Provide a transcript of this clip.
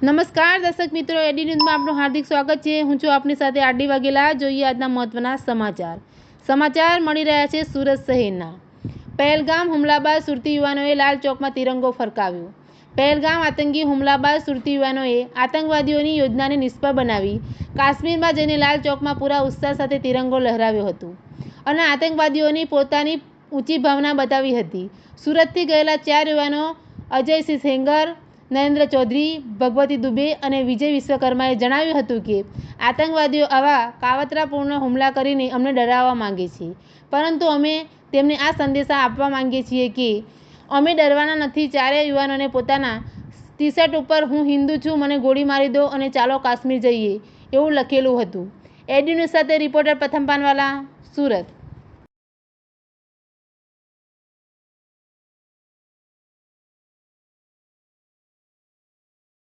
નમસ્કાર, દર્શક મિત્રો, એડી ન્યૂઝમાં આપનું હાર્દિક સ્વાગત છે. હું છું આપની સાથે આડી વાઘેલા. જોઈએ આજના મહત્વના સમાચાર. સમાચાર મળી રહ્યા છે સુરત શહેરના. પહેલગામ હુમલા બાદ સુરતી યુવાનોએ લાલ ચોકમાં તિરંગો ફરકાવ્યો. પહેલગામ આતંકી હુમલા બાદ સુરતી યુવાનોએ આતંકવાદીઓની યોજનાને નિષ્ફળ બનાવી. કાશ્મીરમાં જઈને લાલ ચોકમાં પૂરા ઉત્સાહ સાથે તિરંગો લહેરાવ્યો હતો અને આતંકવાદીઓની પોતાની ઊંચી ભાવના બતાવી હતી. સુરતથી ગયેલા ચાર યુવાનો અજયસિંહ સેંગર નરેન્દ્ર ચૌધરી, ભગવતી દુબે અને વિજય વિશ્વકર્માએ જણાવ્યું હતું કે, આતંકવાદીઓ આવા કાવતરાપૂર્ણ હુમલા કરીને અમને ડરાવવા માંગે છે. પરંતુ અમે તેમને આ સંદેશા આપવા માંગીએ છીએ કે, અમે ડરવાના નથી, ચારેય યુવાનોને પોતાના ટી શર્ટ ઉપર હું હિન્દુ છું, મને ગોળી મારી દો અને ચાલો કાશ્મીર જઈએ, એવું લખેલું હતું. એડી ન્યૂઝ સાથે રિપોર્ટર પ્રથમ પાનવાલા, સુરત.